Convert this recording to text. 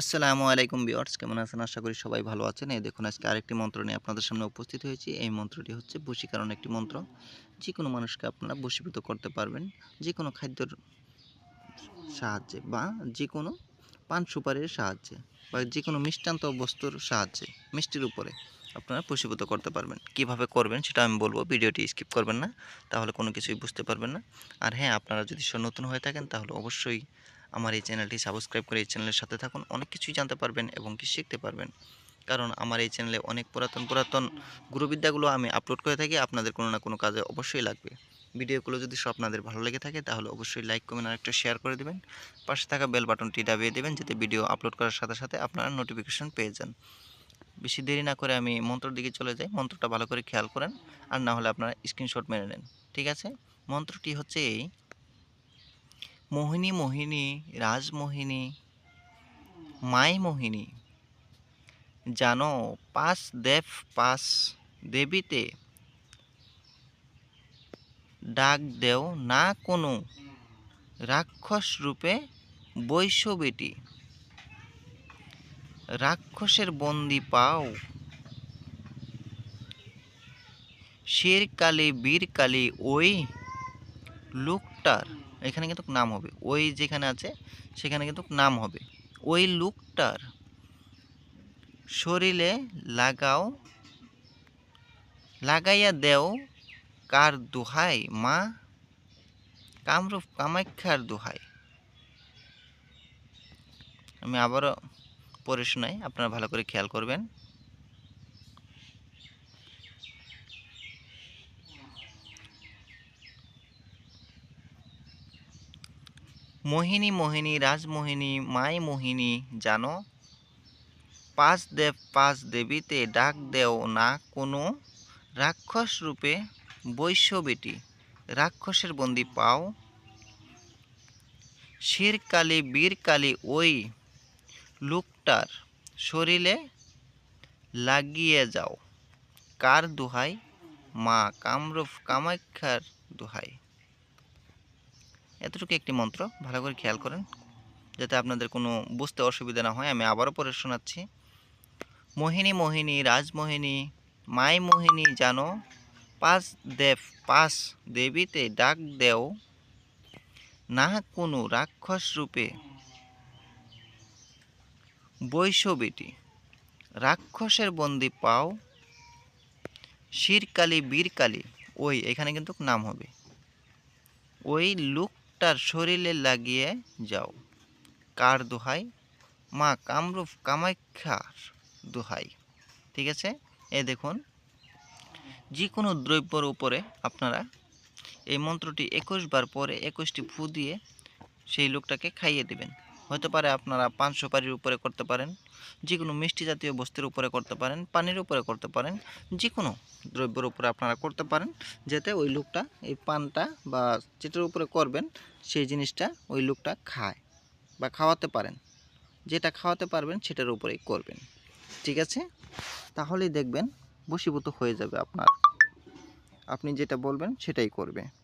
আসসালামু আলাইকুম বিয়ার্স কেমন আছেন? আশা করি সবাই ভালো আছেন। এই দেখুন, আজকে আরেকটি মন্ত্র নিয়ে আপনাদের সামনে উপস্থিত হয়েছি। এই মন্ত্রটি হচ্ছে বশীকরণ একটি মন্ত্র। যে কোনো মানুষকে আপনারা বশীভূত করতে পারবেন। যে কোনো খাদ্যর সাহায্যে বা যে কোনো পান সুপারির সাহায্যে বা যে কোনো মিষ্টান্ত বস্তুর সাহায্যে, মিষ্টির উপরে আপনারা বশীভূত করতে পারবেন। কীভাবে করবেন সেটা আমি বলব, ভিডিওটি স্কিপ করবেন না, তাহলে কোনো কিছুই বুঝতে পারবেন না। আর হ্যাঁ আপনারা যদি নতুন হয়ে থাকেন, তাহলে অবশ্যই আমার এই চ্যানেলটি সাবস্ক্রাইব করে এই চ্যানেলের সাথে থাকুন। অনেক কিছুই জানতে পারবেন এবং কি শিখতে পারবেন। কারণ আমার এই চ্যানেলে অনেক পুরাতন পুরাতন গুরুবিদ্যাগুলো আমি আপলোড করে থাকি, আপনাদের কোনো না কোনো কাজে অবশ্যই লাগবে। ভিডিওগুলো যদি সব আপনাদের ভালো লেগে থাকে, তাহলে অবশ্যই লাইক কমেন্ট আর একটা শেয়ার করে দেবেন। পাশে থাকা বেল বাটনটি দাবিয়ে দেবেন, যাতে ভিডিও আপলোড করার সাথে সাথে আপনারা নোটিফিকেশন পেয়ে যান। বেশি দেরি না করে আমি মন্ত্রর দিকে চলে যাই। মন্ত্রটা ভালো করে খেয়াল করেন, আর না হলে আপনারা স্ক্রিনশট মেরে নেন। ঠিক আছে? মন্ত্রটি হচ্ছে এই মোহিনী মোহিনী, রাজমোহিনী মাই মোহিনী জানো পাঁচ দেব পাঁচ দেবীতে ডাক দেও না কোনো রাক্ষস রূপে বৈশ্যবেটি রাক্ষসের বন্দি পাও। শের কালী বীর কালী ওই লোকটার এখানে কিন্তু নাম হবে। ওই যেখানে আছে, সেখানে কিন্তু নাম হবে। ওই লুকটার শরীরে লাগাও, লাগাইয়া দেও কার দোহাই, মা কামরূপ কামাখ্যার দোহাই। আমি আবারও পড়ে শোনাই, আপনারা ভালো করে খেয়াল করবেন। মোহিনী মোহিনী, রাজমোহিনী, মাই মোহিনী, জানো? পাঁচ দেব পাঁচ দেবীতে ডাক দেও না কোনো রাক্ষস রূপে বৈশ্য বেটি রাক্ষসের বন্দি পাও। শিরকালী, বীরকালী ওই লোকটার শরীরে লাগিয়ে যাও। কার দোহাই? মা কামরূপ কামাখ্যার দোহাই। এতটুকু একটি মন্ত্র, ভালো করে খেয়াল করেন, যাতে আপনাদের কোনো বুঝতে অসুবিধা না হয়। আমি আবারও পরে শোনাচ্ছি। মোহিনী মোহিনী, রাজমোহিনী, মাই মোহিনী জানো পাঁচ দেব পাঁচ দেবীতে ডাক দেও, না কোনো রাক্ষস রূপে। বৈশ্যবেটি রাক্ষসের বন্দি পাও, শিরকালী, বীরকালী, ওই, এখানে কিন্তু নাম হবে। ওই লোকটার শরীরে লাগিয়ে যাও। কার দোহাই? মা কামরূপ কামাখ্যার দোহাই। ঠিক আছে? এ দেখুন। যে কোনো দ্রব্যর উপরে আপনারা এই মন্ত্রটি একুশ বার পরে একুশটি ফু দিয়ে সেই লোকটাকে খাইয়ে দেবেন। হতে পারে আপনারা পান সুপারির উপরে করতে পারেন যে কোনো মিষ্টি জাতীয় বস্তুর উপরে করতে পারেন, পানির উপরে করতে পারেন যে কোনো দ্রব্যের উপরে আপনারা করতে পারেন, যাতে ওই লোকটা এই পানটা বা যেটার উপরে করবেন, সেই জিনিসটা ওই লোকটা খায় বা খাওয়াতে পারেন। যেটা খাওয়াতে পারবেন, সেটার উপরেই করবেন। ঠিক আছে? তাহলেই দেখবেন বশীভূত হয়ে যাবে আপনার। আপনি যেটা বলবেন, সেটাই করবে।